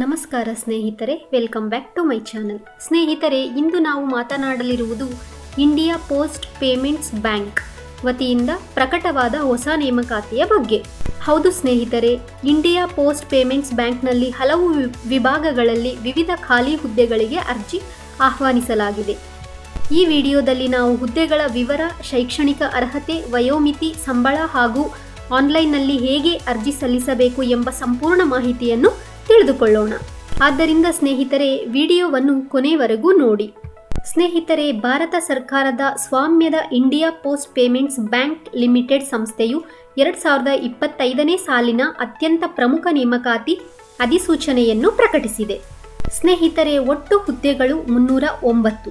ನಮಸ್ಕಾರ ಸ್ನೇಹಿತರೆ welcome back to my channel ಸ್ನೇಹಿತರೆ, ಇಂದು ನಾವು ಮಾತನಾಡಲಿರುವುದು ಇಂಡಿಯಾ ಪೋಸ್ಟ್ ಪೇಮೆಂಟ್ಸ್ ಬ್ಯಾಂಕ್ ವತಿಯಿಂದ ಪ್ರಕಟವಾದ ಹೊಸ ನೇಮಕಾತಿಯ ಬಗ್ಗೆ. ಹೌದು ಸ್ನೇಹಿತರೆ ಇಂಡಿಯಾ ಪೋಸ್ಟ್ ಪೇಮೆಂಟ್ಸ್ ಬ್ಯಾಂಕ್ನಲ್ಲಿ ಹಲವು ವಿಭಾಗಗಳಲ್ಲಿ ವಿವಿಧ ಖಾಲಿ ಹುದ್ದೆಗಳಿಗೆ ಅರ್ಜಿ ಆಹ್ವಾನಿಸಲಾಗಿದೆ. ಈ ವಿಡಿಯೋದಲ್ಲಿ ನಾವು ಹುದ್ದೆಗಳ ವಿವರ, ಶೈಕ್ಷಣಿಕ ಅರ್ಹತೆ, ವಯೋಮಿತಿ, ಸಂಬಳ ಹಾಗೂ ಆನ್ಲೈನ್ನಲ್ಲಿ ಹೇಗೆ ಅರ್ಜಿ ಸಲ್ಲಿಸಬೇಕು ಎಂಬ ಸಂಪೂರ್ಣ ಮಾಹಿತಿಯನ್ನು ತಿಳಿದುಕೊಳ್ಳೋಣ. ಆದ್ದರಿಂದ ಸ್ನೇಹಿತರೆ, ವಿಡಿಯೋವನ್ನು ಕೊನೆವರೆಗೂ ನೋಡಿ. ಸ್ನೇಹಿತರೆ, ಭಾರತ ಸರ್ಕಾರದ ಸ್ವಾಮ್ಯದ India post payments bank limited ಸಂಸ್ಥೆಯು ಎರಡು ಸಾವಿರದ ಇಪ್ಪತ್ತೈದನೇ ಸಾಲಿನ ಅತ್ಯಂತ ಪ್ರಮುಖ ನೇಮಕಾತಿ ಅಧಿಸೂಚನೆಯನ್ನು ಪ್ರಕಟಿಸಿದೆ. ಸ್ನೇಹಿತರೆ, ಒಟ್ಟು ಹುದ್ದೆಗಳು ಮುನ್ನೂರ ಒಂಬತ್ತು.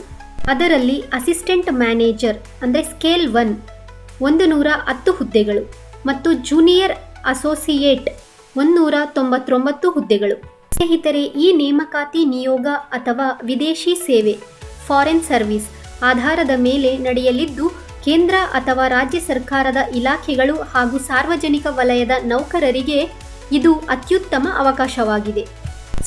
ಅದರಲ್ಲಿ ಅಸಿಸ್ಟೆಂಟ್ ಮ್ಯಾನೇಜರ್, ಅಂದರೆ ಸ್ಕೇಲ್ ಒನ್, ಒಂದು ನೂರ ಹತ್ತು ಹುದ್ದೆಗಳು ಮತ್ತು ಜೂನಿಯರ್ ಅಸೋಸಿಯೇಟ್ ಒಂದೂರ ತೊಂಬತ್ತೊಂಬತ್ತು ಹುದ್ದೆಗಳು. ಸ್ನೇಹಿತರೆ, ಈ ನೇಮಕಾತಿ ನಿಯೋಗ ಅಥವಾ ವಿದೇಶಿ ಸೇವೆ ಫಾರೆನ್ ಸರ್ವಿಸ್ ಆಧಾರದ ಮೇಲೆ ನಡೆಯಲಿದ್ದು, ಕೇಂದ್ರ ಅಥವಾ ರಾಜ್ಯ ಸರ್ಕಾರದ ಇಲಾಖೆಗಳು ಹಾಗೂ ಸಾರ್ವಜನಿಕ ವಲಯದ ನೌಕರರಿಗೆ ಇದು ಅತ್ಯುತ್ತಮ ಅವಕಾಶವಾಗಿದೆ.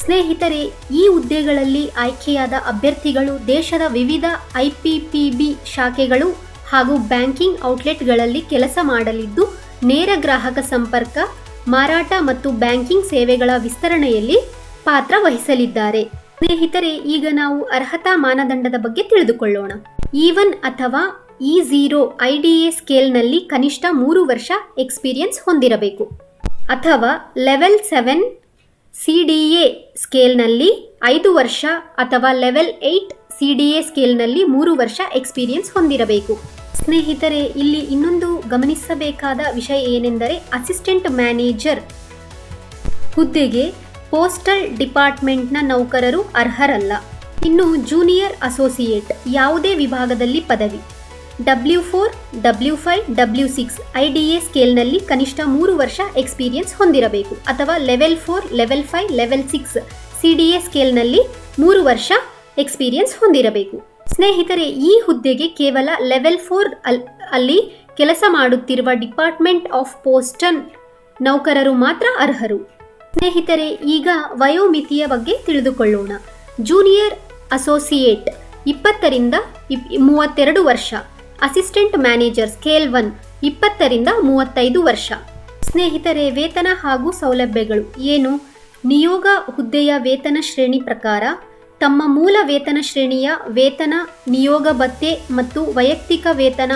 ಸ್ನೇಹಿತರೆ, ಈ ಹುದ್ದೆಗಳಲ್ಲಿ ಆಯ್ಕೆಯಾದ ಅಭ್ಯರ್ಥಿಗಳು ದೇಶದ ವಿವಿಧ ಐಪಿಪಿಬಿ ಶಾಖೆಗಳು ಹಾಗೂ ಬ್ಯಾಂಕಿಂಗ್ ಔಟ್ಲೆಟ್ಗಳಲ್ಲಿ ಕೆಲಸ ಮಾಡಲಿದ್ದು, ನೇರ ಗ್ರಾಹಕ ಸಂಪರ್ಕ ಮಾರಾಟ ಮತ್ತು ಬ್ಯಾಂಕಿಂಗ್ ಸೇವೆಗಳ ವಿಸ್ತರಣೆಯಲ್ಲಿ ಪಾತ್ರ ವಹಿಸಲಿದ್ದಾರೆ. ಸ್ನೇಹಿತರೆ, ಈಗ ನಾವು ಅರ್ಹತಾ ಮಾನದಂಡದ ಬಗ್ಗೆ ತಿಳಿದುಕೊಳ್ಳೋಣ. ಈವನ್ ಅಥವಾ E zero I D A ಸ್ಕೇಲ್ನಲ್ಲಿ ಕನಿಷ್ಠ ಮೂರು ವರ್ಷ ಎಕ್ಸ್ಪೀರಿಯನ್ಸ್ ಹೊಂದಿರಬೇಕು. ಅಥವಾ level seven C D A ಸ್ಕೇಲ್ನಲ್ಲಿ ಐದು ವರ್ಷ ಅಥವಾ level eight C D A ಸ್ಕೇಲ್ನಲ್ಲಿ ಮೂರು ವರ್ಷ ಎಕ್ಸ್ಪೀರಿಯನ್ಸ್ ಹೊಂದಿರಬೇಕು. ಸ್ನೇಹಿತರೆ, ಇಲ್ಲಿ ಇನ್ನೊಂದು ಗಮನಿಸಬೇಕಾದ ವಿಷಯ ಏನೆಂದರೆ ಅಸಿಸ್ಟೆಂಟ್ ಮ್ಯಾನೇಜರ್ ಹುದ್ದೆಗೆ ಪೋಸ್ಟಲ್ ಡಿಪಾರ್ಟ್ಮೆಂಟ್ನ ನೌಕರರು ಅರ್ಹರಲ್ಲ. ಇನ್ನು ಜೂನಿಯರ್ ಅಸೋಸಿಯೇಟ್, ಯಾವುದೇ ವಿಭಾಗದಲ್ಲಿ ಪದವಿ. W four, W five, W six, I D A ಸ್ಕೇಲ್ನಲ್ಲಿ ಕನಿಷ್ಠ ಮೂರು ವರ್ಷ ಎಕ್ಸ್ಪೀರಿಯನ್ಸ್ ಹೊಂದಿರಬೇಕು. ಅಥವಾ level four, level five, level six, C D A ಸ್ಕೇಲ್ನಲ್ಲಿ ಮೂರು ವರ್ಷ ಎಕ್ಸ್ಪೀರಿಯನ್ಸ್ ಹೊಂದಿರಬೇಕು. ಸ್ನೇಹಿತರೆ, ಈ ಹುದ್ದೆಗೆ ಕೇವಲ ಲೆವೆಲ್ ಫೋರ್ ಅಲ್, ಅಲ್ಲಿ ಕೆಲಸ ಮಾಡುತ್ತಿರುವ ಡಿಪಾರ್ಟ್ಮೆಂಟ್ ಆಫ್ ಪೋಸ್ಟನ್ ನೌಕರರು ಮಾತ್ರ ಅರ್ಹರು. ಸ್ನೇಹಿತರೆ, ಈಗ ವಯೋಮಿತಿಯ ಬಗ್ಗೆ ತಿಳಿದುಕೊಳ್ಳೋಣ. ಜೂನಿಯರ್ ಅಸೋಸಿಯೇಟ್, ಇಪ್ಪತ್ತರಿಂದ ಇಪ್- ಮೂವತ್ತೆರಡು ವರ್ಷ. ಅಸಿಸ್ಟೆಂಟ್ ಮ್ಯಾನೇಜರ್, ಸ್ಕೇಲ್ ಒನ್, ಇಪ್ಪತ್ತರಿಂದ ಮೂವತ್ತೈದು ವರ್ಷ. ಸ್ನೇಹಿತರೆ, ವೇತನ ಹಾಗೂ ಸೌಲಭ್ಯಗಳು ಏನು? ನಿಯೋಗ ಹುದ್ದೆಯ ವೇತನ ಶ್ರೇಣಿ ಪ್ರಕಾರ ತಮ್ಮ ಮೂಲ ವೇತನ ಶ್ರೇಣಿಯ ವೇತನ, ನಿಯೋಗ ಭತ್ಯೆ ಮತ್ತು ವೈಯಕ್ತಿಕ ವೇತನ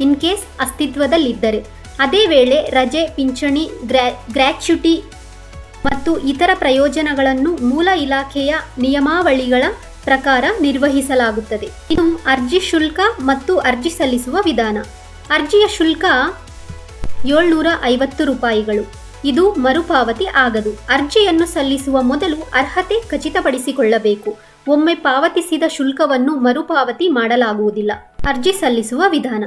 ಇನ್ ಕೇಸ್ ಅಸ್ತಿತ್ವದಲ್ಲಿದ್ದರೆ, ಅದೇ ವೇಳೆ ರಜೆ, ಪಿಂಚಣಿ, ಗ್ರ್ಯಾ ಮತ್ತು ಇತರ ಪ್ರಯೋಜನಗಳನ್ನು ಮೂಲ ಇಲಾಖೆಯ ನಿಯಮಾವಳಿಗಳ ಪ್ರಕಾರ ನಿರ್ವಹಿಸಲಾಗುತ್ತದೆ. ಇದು ಅರ್ಜಿ ಶುಲ್ಕ ಮತ್ತು ಅರ್ಜಿ ಸಲ್ಲಿಸುವ ವಿಧಾನ. ಅರ್ಜಿಯ ಶುಲ್ಕ ಏಳ್ನೂರ ಐವತ್ತು ರೂಪಾಯಿಗಳು. ಇದು ಮರುಪಾವತಿ ಆಗದು. ಅರ್ಜಿಯನ್ನು ಸಲ್ಲಿಸುವ ಮೊದಲು ಅರ್ಹತೆ ಖಚಿತಪಡಿಸಿಕೊಳ್ಳಬೇಕು. ಒಮ್ಮೆ ಪಾವತಿಸಿದ ಶುಲ್ಕವನ್ನು ಮರುಪಾವತಿ ಮಾಡಲಾಗುವುದಿಲ್ಲ. ಅರ್ಜಿ ಸಲ್ಲಿಸುವ ವಿಧಾನ.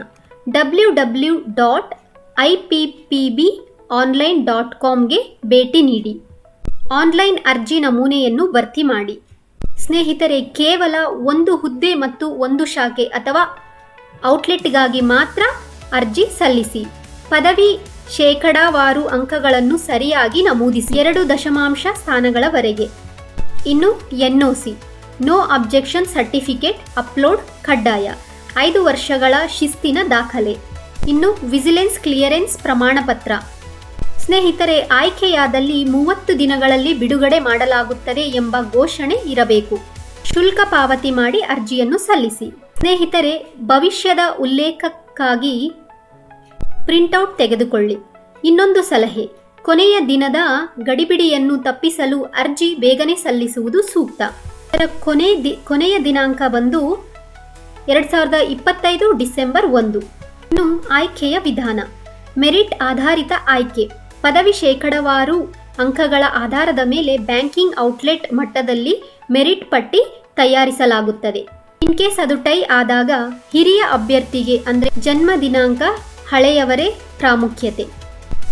W W dot I P P B online dot ಕಾಮ್ಗೆ ಭೇಟಿ ನೀಡಿ. ಆನ್ಲೈನ್ ಅರ್ಜಿ ನಮೂನೆಯನ್ನು ಭರ್ತಿ ಮಾಡಿ. ಸ್ನೇಹಿತರೆ, ಕೇವಲ ಒಂದು ಹುದ್ದೆ ಮತ್ತು ಒಂದು ಶಾಖೆ ಅಥವಾ ಔಟ್ಲೆಟ್ಗಾಗಿ ಮಾತ್ರ ಅರ್ಜಿ ಸಲ್ಲಿಸಿ. ಪದವಿ ಶೇಕಡಾವಾರು ಅಂಕಗಳನ್ನು ಸರಿಯಾಗಿ ನಮೂದಿಸಿ. ಎರಡು ದಶಮಾಂಶ ಸ್ಥಾನಗಳವರೆಗೆ. ಇನ್ನು NOC. No objection certificate upload ಕಡ್ಡಾಯ. ಐದು ವರ್ಷಗಳ ಶಿಸ್ತಿನ ದಾಖಲೆ. ಇನ್ನು ವಿಜಿಲೆನ್ಸ್ ಕ್ಲಿಯರೆನ್ಸ್ ಪ್ರಮಾಣಪತ್ರ. ಸ್ನೇಹಿತರೆ, ಆಯ್ಕೆಯಾದಲ್ಲಿ ಮೂವತ್ತು ದಿನಗಳಲ್ಲಿ ಬಿಡುಗಡೆ ಮಾಡಲಾಗುತ್ತದೆ ಎಂಬ ಘೋಷಣೆ ಇರಬೇಕು. ಶುಲ್ಕ ಪಾವತಿ ಮಾಡಿ ಅರ್ಜಿಯನ್ನು ಸಲ್ಲಿಸಿ. ಸ್ನೇಹಿತರೆ, ಭವಿಷ್ಯದ ಉಲ್ಲೇಖಕ್ಕಾಗಿ ಪ್ರಿಂಟೌಟ್ ತೆಗೆದುಕೊಳ್ಳಿ. ಇನ್ನೊಂದು ಸಲಹೆ. ಕೊನೆಯ ದಿನದ ಗಡಿಬಿಡಿಯನ್ನು ತಪ್ಪಿಸಲು ಅರ್ಜಿ ಬೇಗನೆ ಸಲ್ಲಿಸುವುದು ಸೂಕ್ತ. ಇದರ ಕೊನೆ ಕೊನೆಯ ದಿನಾಂಕ ಬಂದು ಎರಡು ಸಾವಿರದ ಇಪ್ಪತ್ತೈದು ಡಿಸೆಂಬರ್ ಒಂದು. ಇನ್ನು ಆಯ್ಕೆಯ ವಿಧಾನ. ಮೆರಿಟ್ ಆಧಾರಿತ ಆಯ್ಕೆ. ಪದವಿ ಶೇಕಡವಾರು ಅಂಕಗಳ ಆಧಾರದ ಮೇಲೆ ಬ್ಯಾಂಕಿಂಗ್ ಔಟ್ಲೆಟ್ ಮಟ್ಟದಲ್ಲಿ ಮೆರಿಟ್ ಪಟ್ಟಿ ತಯಾರಿಸಲಾಗುತ್ತದೆ. ಇನ್ ಕೇಸ್ ಅದು ಟೈ ಆದಾಗ ಹಿರಿಯ ಅಭ್ಯರ್ಥಿಗೆ ಅಂದರೆ ಜನ್ಮ ದಿನಾಂಕ ಹಳೆಯವರೇ ಪ್ರಾಮುಖ್ಯತೆ.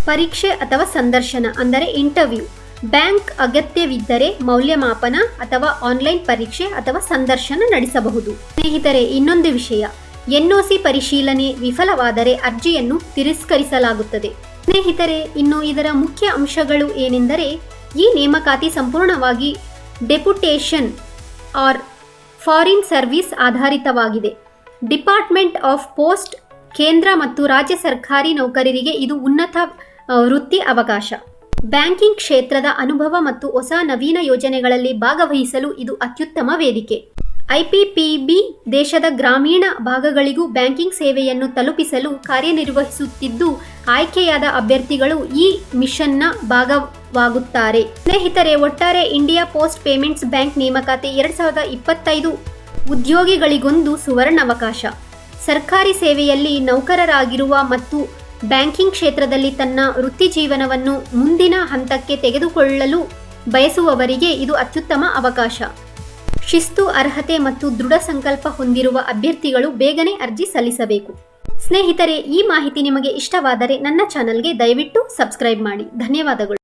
ಪರೀಕ್ಷೆ ಅಥವಾ ಸಂದರ್ಶನ ಅಂದರೆ ಇಂಟರ್ವ್ಯೂ. ಬ್ಯಾಂಕ್ ಅಗತ್ಯವಿದ್ದರೆ ಮೌಲ್ಯಮಾಪನ ಅಥವಾ ಆನ್ಲೈನ್ ಪರೀಕ್ಷೆ ಅಥವಾ ಸಂದರ್ಶನ ನಡೆಸಬಹುದು. ಸ್ನೇಹಿತರೆ, ಇನ್ನೊಂದು ವಿಷಯ. ಎನ್ಒಸಿ ಪರಿಶೀಲನೆ ವಿಫಲವಾದರೆ ಅರ್ಜಿಯನ್ನು ತಿರಸ್ಕರಿಸಲಾಗುತ್ತದೆ. ಸ್ನೇಹಿತರೆ, ಇನ್ನು ಇದರ ಮುಖ್ಯ ಅಂಶಗಳು ಏನೆಂದರೆ, ಈ ನೇಮಕಾತಿ ಸಂಪೂರ್ಣವಾಗಿ ಡೆಪ್ಯುಟೇಷನ್ ಆರ್ ಫಾರಿನ್ ಸರ್ವಿಸ್ ಆಧಾರಿತವಾಗಿದೆ. ಡಿಪಾರ್ಟ್ಮೆಂಟ್ ಆಫ್ ಪೋಸ್ಟ್ ಕೇಂದ್ರ ಮತ್ತು ರಾಜ್ಯ ಸರ್ಕಾರಿ ನೌಕರರಿಗೆ ಇದು ಉನ್ನತ ವೃತ್ತಿ ಅವಕಾಶ. ಬ್ಯಾಂಕಿಂಗ್ ಕ್ಷೇತ್ರದ ಅನುಭವ ಮತ್ತು ಹೊಸ ನವೀನ ಯೋಜನೆಗಳಲ್ಲಿ ಭಾಗವಹಿಸಲು ಇದು ಅತ್ಯುತ್ತಮ ವೇದಿಕೆ. ಐಪಿಪಿಬಿ ದೇಶದ ಗ್ರಾಮೀಣ ಭಾಗಗಳಿಗೂ ಬ್ಯಾಂಕಿಂಗ್ ಸೇವೆಯನ್ನು ತಲುಪಿಸಲು ಕಾರ್ಯನಿರ್ವಹಿಸುತ್ತಿದ್ದು, ಆಯ್ಕೆಯಾದ ಅಭ್ಯರ್ಥಿಗಳು ಈ ಮಿಷನ್ನ ಭಾಗವಾಗುತ್ತಾರೆ. ಸ್ನೇಹಿತರೆ, ಒಟ್ಟಾರೆ ಇಂಡಿಯಾ ಪೋಸ್ಟ್ ಪೇಮೆಂಟ್ಸ್ ಬ್ಯಾಂಕ್ ನೇಮಕಾತಿ ಎರಡು ಸಾವಿರದ ಇಪ್ಪತ್ತೈದು ಉದ್ಯೋಗಿಗಳಿಗೊಂದು ಸುವರ್ಣಾವಕಾಶ. ಸರ್ಕಾರಿ ಸೇವೆಯಲ್ಲಿ ನೌಕರರಾಗಿರುವ ಮತ್ತು ಬ್ಯಾಂಕಿಂಗ್ ಕ್ಷೇತ್ರದಲ್ಲಿ ತನ್ನ ವೃತ್ತಿ ಜೀವನವನ್ನು ಮುಂದಿನ ಹಂತಕ್ಕೆ ತೆಗೆದುಕೊಳ್ಳಲು ಬಯಸುವವರಿಗೆ ಇದು ಅತ್ಯುತ್ತಮ ಅವಕಾಶ. ಶಿಸ್ತು, ಅರ್ಹತೆ ಮತ್ತು ದೃಢ ಸಂಕಲ್ಪ ಹೊಂದಿರುವ ಅಭ್ಯರ್ಥಿಗಳು ಬೇಗನೆ ಅರ್ಜಿ ಸಲ್ಲಿಸಬೇಕು. ಸ್ನೇಹಿತರೆ, ಈ ಮಾಹಿತಿ ನಿಮಗೆ ಇಷ್ಟವಾದರೆ ನನ್ನ ಚಾನಲ್ಗೆ ದಯವಿಟ್ಟು ಸಬ್ಸ್ಕ್ರೈಬ್ ಮಾಡಿ. ಧನ್ಯವಾದಗಳು.